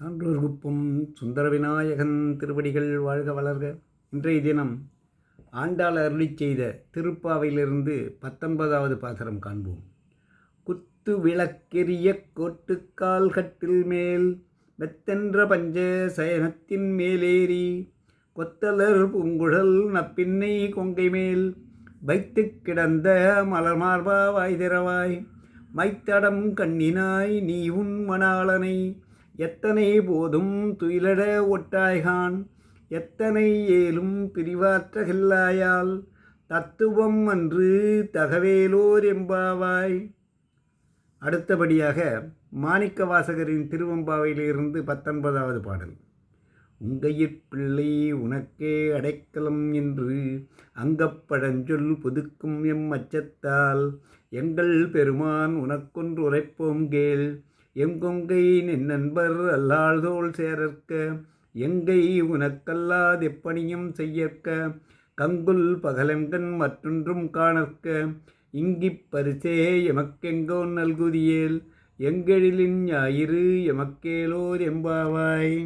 சான்றோர் குப்பம் சுந்தர விநாயகன் திருவடிகள் வாழ்க வளர்க. இன்றைய தினம் ஆண்டாள் அருளிச் செய்த திருப்பாவையிலிருந்து பத்தொன்பதாவது பாசரம் காண்போம். குத்து விளக்கெரிய கோட்டுக்கால் கட்டில் மேல் மெத்தென்ற பஞ்ச சயனத்தின் மேலேறி கொத்தலர் பூங்குழல் நப்பின்னை கொங்கை மேல் வைத்து கிடந்த மலர் மார்பா வாய்திரவாய் மைத்தடம் கண்ணினாய் நீ உன் மணாளனை எத்தனை போதும் துயிலட ஒட்டாய்கான்? எத்தனை ஏலும் பிரிவாற்றகில்லாயால்? தத்துவம் அன்று தகவேலோர் எம்பாவாய். அடுத்தபடியாக மாணிக்க வாசகரின் திருவம்பாவையிலிருந்து பத்தொன்பதாவது பாடல். உங்கையிற் பிள்ளை உனக்கே அடைக்கலம் என்று அங்கப்பழஞ்சொல் புதுக்கும் எம் அச்சத்தால். எங்கள் பெருமான் உனக்கொன்று உரைப்போம் கேள். எங்கொங்கை நின் நண்பர் அல்லாள்தோள் சேரற்க எங்கை உனக்கல்லாதெப்பணியும் செய்யற்க கங்குல் பகலெங்கன் மற்றொன்றும் காணற்க இங்கிப் பரிசே எமக்கெங்கோ நல்குதியேல் எங்கெழிலின் ஞாயிறு எமக்கேலோர் எம்பாவாய்.